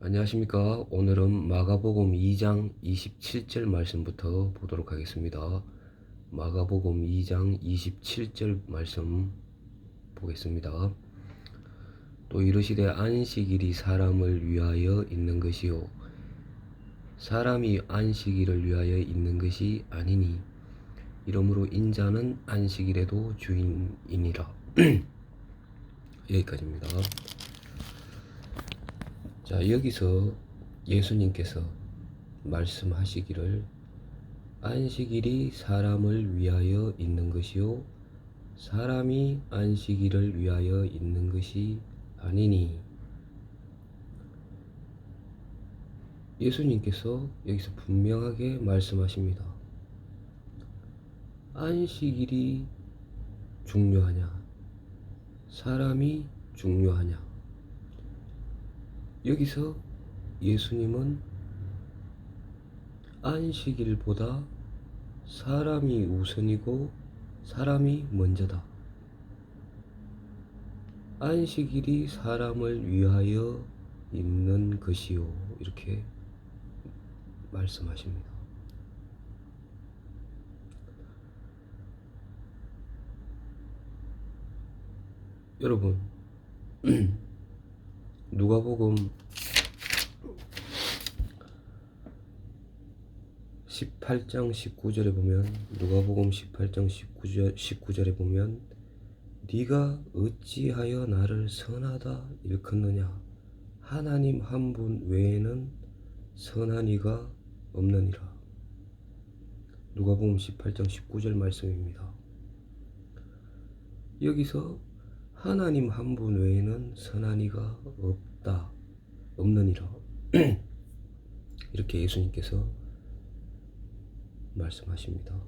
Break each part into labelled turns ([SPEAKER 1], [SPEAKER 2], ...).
[SPEAKER 1] 안녕하십니까. 오늘은 마가복음 2장 27절 말씀부터 보도록 하겠습니다. 마가복음 2장 27절 말씀 보겠습니다. 또 이르시되 안식일이 사람을 위하여 있는 것이요 사람이 안식일을 위하여 있는 것이 아니니 이러므로 인자는 안식일에도 주인이니라. 여기까지입니다. 자, 여기서 예수님께서 말씀하시기를 안식일이 사람을 위하여 있는 것이요 사람이 안식일을 위하여 있는 것이 아니니 예수님께서 여기서 분명하게 말씀하십니다. 안식일이 중요하냐? 사람이 중요하냐? 여기서 예수님은 안식일보다 사람이 우선이고 사람이 먼저다. 안식일이 사람을 위하여 있는 것이요. 이렇게 말씀하십니다. 여러분, 누가복음? 18장 19절에 보면 누가복음 18장 19절 19절에 보면 네가 어찌하여 나를 선하다 일컫느냐? 하나님 한 분 외에는 선한 이가 없느니라. 누가복음 18장 19절 말씀입니다. 여기서 하나님 한 분 외에는 선한 이가 없다 없느니라 이렇게 예수님께서 말씀하십니다.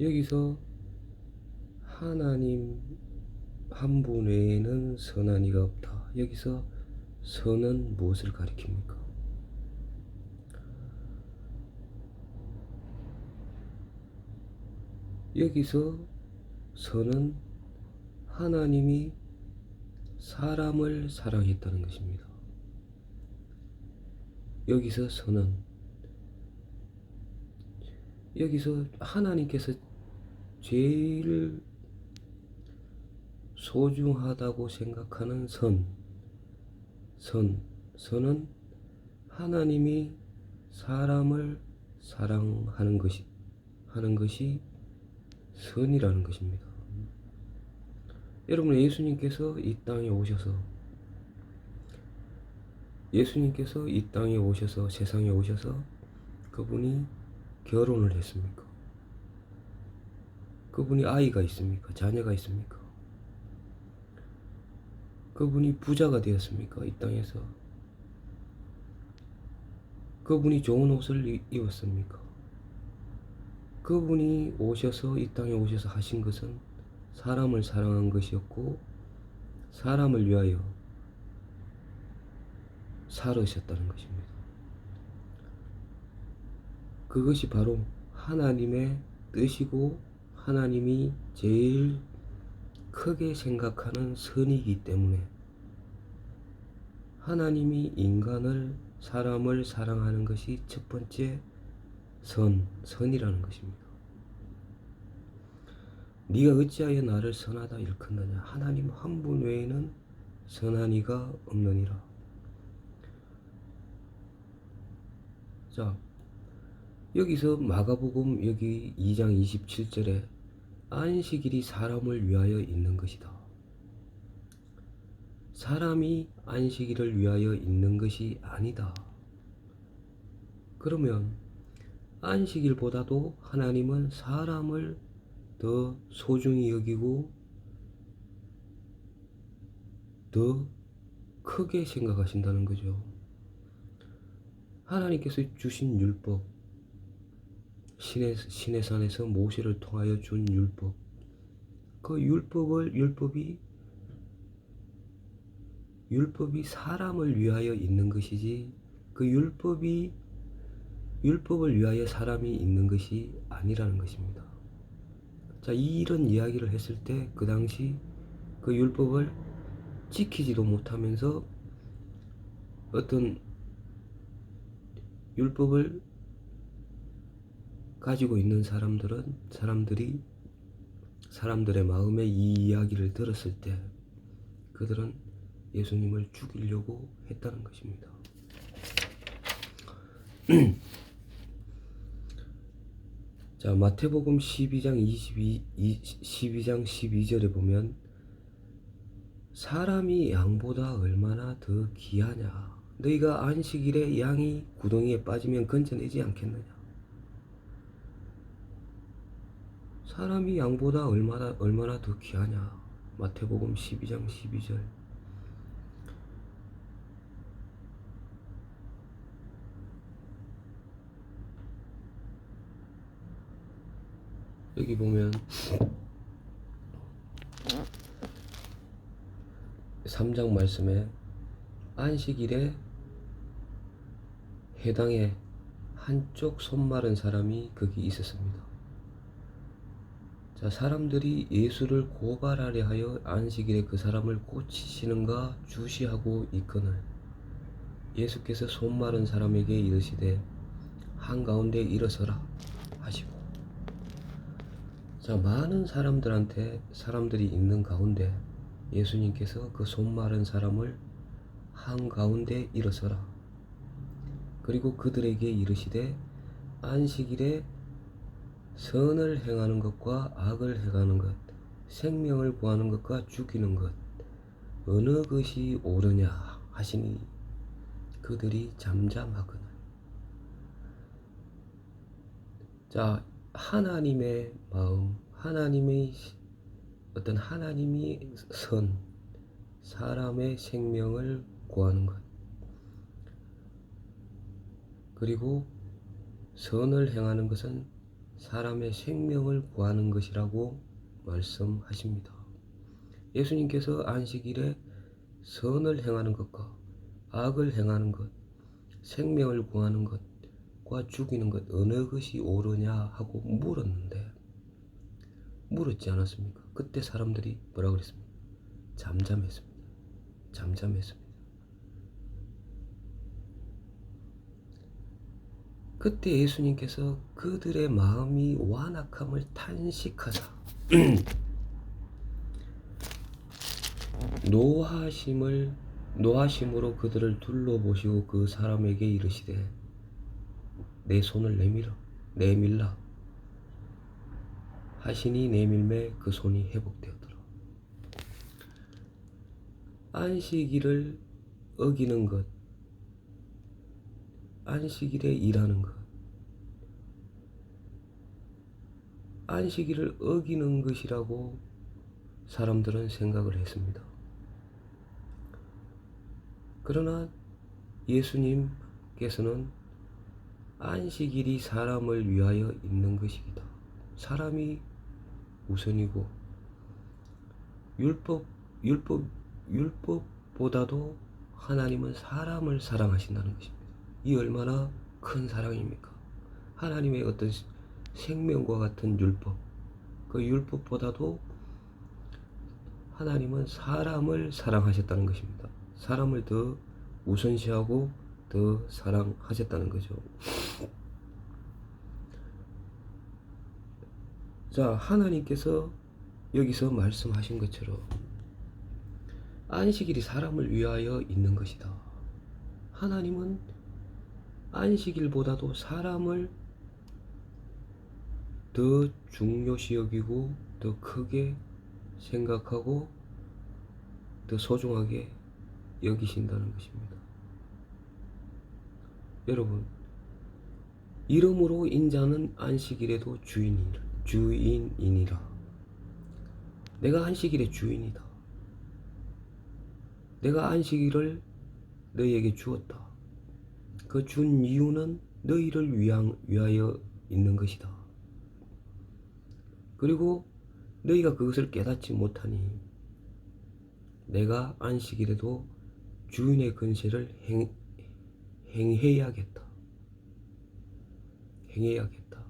[SPEAKER 1] 여기서 하나님 한 분 외에는 선한 이가 없다. 여기서 선은 무엇을 가리킵니까? 여기서 선은 하나님이 사람을 사랑했다는 것입니다. 여기서 선은 여기서 하나님께서 제일 소중하다고 생각하는 선, 선, 선은 하나님이 사람을 사랑하는 것이 하는 것이 선이라는 것입니다. 여러분 예수님께서 이 땅에 오셔서 예수님께서 이 땅에 오셔서 세상에 오셔서 그분이 결혼을 했습니까? 그분이 아이가 있습니까? 자녀가 있습니까? 그분이 부자가 되었습니까? 이 땅에서 그분이 좋은 옷을 이- 입었습니까? 그분이 오셔서 이 땅에 오셔서 하신 것은 사람을 사랑한 것이었고 사람을 위하여 살으셨다는 것입니다. 그것이 바로 하나님의 뜻이고 하나님이 제일 크게 생각하는 선이기 때문에 하나님이 인간을 사람을 사랑하는 것이 첫 번째 선, 선이라는 것입니다. 네가 어찌하여 나를 선하다 일컫느냐 하나님 한 분 외에는 선한 이가 없느니라. 자, 여기서 마가복음 여기 2장 27절에 안식일이 사람을 위하여 있는 것이다. 사람이 안식일을 위하여 있는 것이 아니다. 그러면 안식일보다도 하나님은 사람을 더 소중히 여기고 더 크게 생각하신다는 거죠. 하나님께서 주신 율법, 신의, 신의 산에서 모세를 통하여 준 율법, 그 율법을, 율법이, 율법이 사람을 위하여 있는 것이지, 그 율법이, 율법을 위하여 사람이 있는 것이 아니라는 것입니다. 자, 이런 이야기를 했을 때, 그 당시 그 율법을 지키지도 못하면서 어떤 율법을 가지고 있는 사람들은 사람들이 사람들의 마음에 이 이야기를 들었을 때 그들은 예수님을 죽이려고 했다는 것입니다. 자, 마태복음 12장 22 12장 12절에 보면 사람이 양보다 얼마나 더 귀하냐? 너희가 안식일에 양이 구덩이에 빠지면 건져내지 않겠느냐? 사람이 양보다 얼마나 얼마나 더 귀하냐? 마태복음 12장 12절 여기 보면 3장 말씀에 안식일에 해당에 한쪽 손 마른 사람이 거기 있었습니다. 자, 사람들이 예수를 고발하려 하여 안식일에 그 사람을 고치시는가 주시하고 있거늘 예수께서 손 마른 사람에게 이르시되 한가운데 일어서라 하시고 자, 많은 사람들한테 사람들이 있는 가운데 예수님께서 그 손 마른 사람을 한 가운데 일어서라. 그리고 그들에게 이르시되 안식일에 선을 행하는 것과 악을 행하는 것, 생명을 구하는 것과 죽이는 것, 어느 것이 옳으냐 하시니 그들이 잠잠하거늘. 자, 하나님의 마음, 하나님의 어떤 하나님이 선, 사람의 생명을 구하는 것. 그리고 선을 행하는 것은 사람의 생명을 구하는 것이라고 말씀하십니다. 예수님께서 안식일에 선을 행하는 것과 악을 행하는 것, 생명을 구하는 것 과 죽이는 것 어느 것이 옳으냐 하고 물었는데 물었지 않았습니까? 그때 사람들이 뭐라 그랬습니까? 잠잠했습니다. 잠잠했습니다. 그때 예수님께서 그들의 마음이 완악함을 탄식하사 노하심을 노하심으로 그들을 둘러보시고 그 사람에게 이르시되 내 손을 내밀어 내밀라 하시니 내밀매 그 손이 회복되었더라. 안식일을 어기는 것, 안식일에 일하는 것, 안식일을 어기는 것이라고 사람들은 생각을 했습니다. 그러나 예수님께서는 안식일이 사람을 위하여 있는 것이기다. 사람이 우선이고 율법 율법 율법보다도 하나님은 사람을 사랑하신다는 것입니다. 이 얼마나 큰 사랑입니까? 하나님의 어떤 생명과 같은 율법 그 율법보다도 하나님은 사람을 사랑하셨다는 것입니다. 사람을 더 우선시하고 더 사랑하셨다는 거죠. 자, 하나님께서 여기서 말씀하신 것처럼 안식일이 사람을 위하여 있는 것이다. 하나님은 안식일보다도 사람을 더 중요시 여기고 더 크게 생각하고 더 소중하게 여기신다는 것입니다. 여러분, 이름으로 인자는 안식일에도 주인이라. 주인이니라. 내가 안식일의 주인이다. 내가 안식일을 너희에게 주었다. 그 준 이유는 너희를 위하여 있는 것이다. 그리고 너희가 그것을 깨닫지 못하니 내가 안식일에도 주인의 근세를 행, 행해야겠다. 행해야겠다.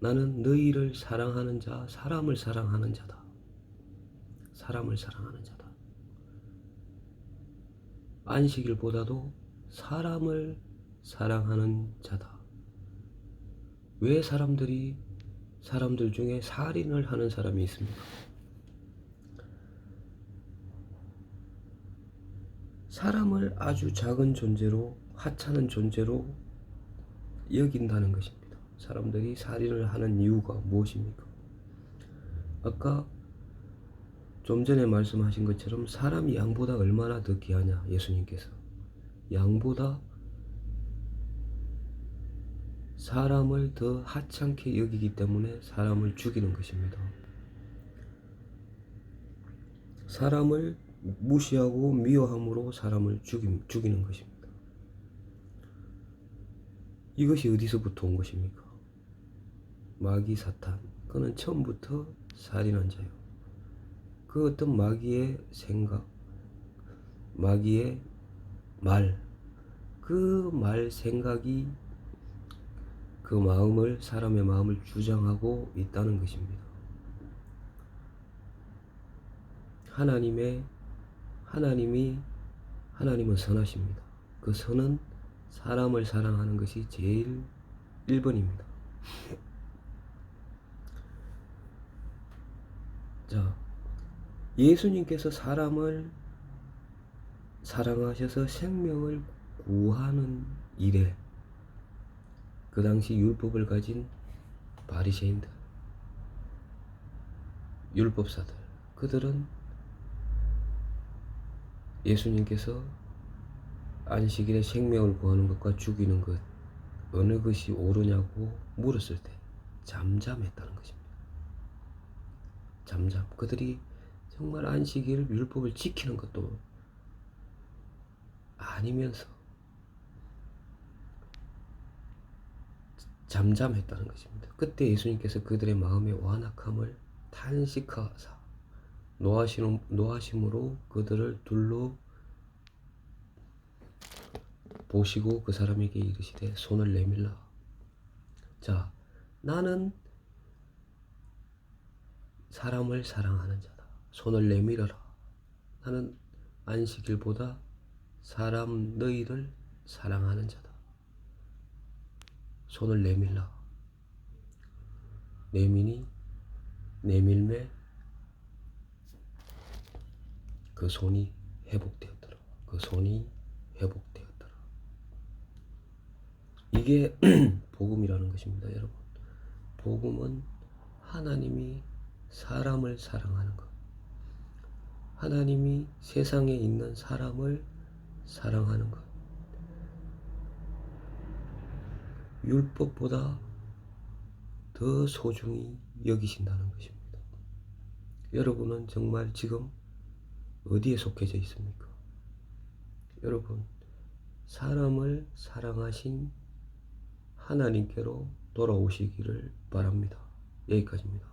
[SPEAKER 1] 나는 너희를 사랑하는 자, 사람을 사랑하는 자다. 사람을 사랑하는 자다. 안식일보다도 사람을 사랑하는 자다. 왜 사람들이 사람들 중에 살인을 하는 사람이 있습니까? 사람을 아주 작은 존재로 하찮은 존재로 여긴다는 것입니다. 사람들이 살인을 하는 이유가 무엇입니까? 아까 좀 전에 말씀하신 것처럼 사람이 양보다 얼마나 더 귀하냐 예수님께서 양보다 사람을 더 하찮게 여기기 때문에 사람을 죽이는 것입니다. 사람을 무시하고 미워함으로 사람을 죽임, 죽이는 것입니다. 이것이 어디서부터 온 것입니까? 마귀 사탄. 그는 처음부터 살인한 자요. 그 어떤 마귀의 생각, 마귀의 말, 그 말 생각이 그 마음을, 사람의 마음을 주장하고 있다는 것입니다. 하나님의, 하나님이, 하나님은 선하십니다. 그 선은 사람을 사랑하는 것이 제일 1번입니다. 자, 예수님께서 사람을 사랑하셔서 생명을 구하는 일에 그 당시 율법을 가진 바리새인들, 율법사들, 그들은 예수님께서 안식일에 생명을 구하는 것과 죽이는 것 어느 것이 옳으냐고 물었을 때 잠잠했다는 것입니다. 잠잠. 그들이 정말 안식일 율법을 지키는 것도 아니면서 잠잠했다는 것입니다. 그때 예수님께서 그들의 마음의 완악함을 탄식하사 노하심, 노하심으로 그들을 둘러 보시고 그 사람에게 이르시되 손을 내밀라. 자, 나는 사람을 사랑하는 자다. 손을 내밀어라. 나는 안식일보다 사람 너희를 사랑하는 자다. 손을 내밀라. 내미니 내밀매 그 손이 회복되었더라. 그 손이 회복되었더라. 이게 복음이라는 것입니다, 여러분. 복음은 하나님이 사람을 사랑하는 것. 하나님이 세상에 있는 사람을 사랑하는 것. 율법보다 더 소중히 여기신다는 것입니다. 여러분은 정말 지금 어디에 속해져 있습니까? 여러분, 사람을 사랑하신 하나님께로 돌아오시기를 바랍니다. 여기까지입니다.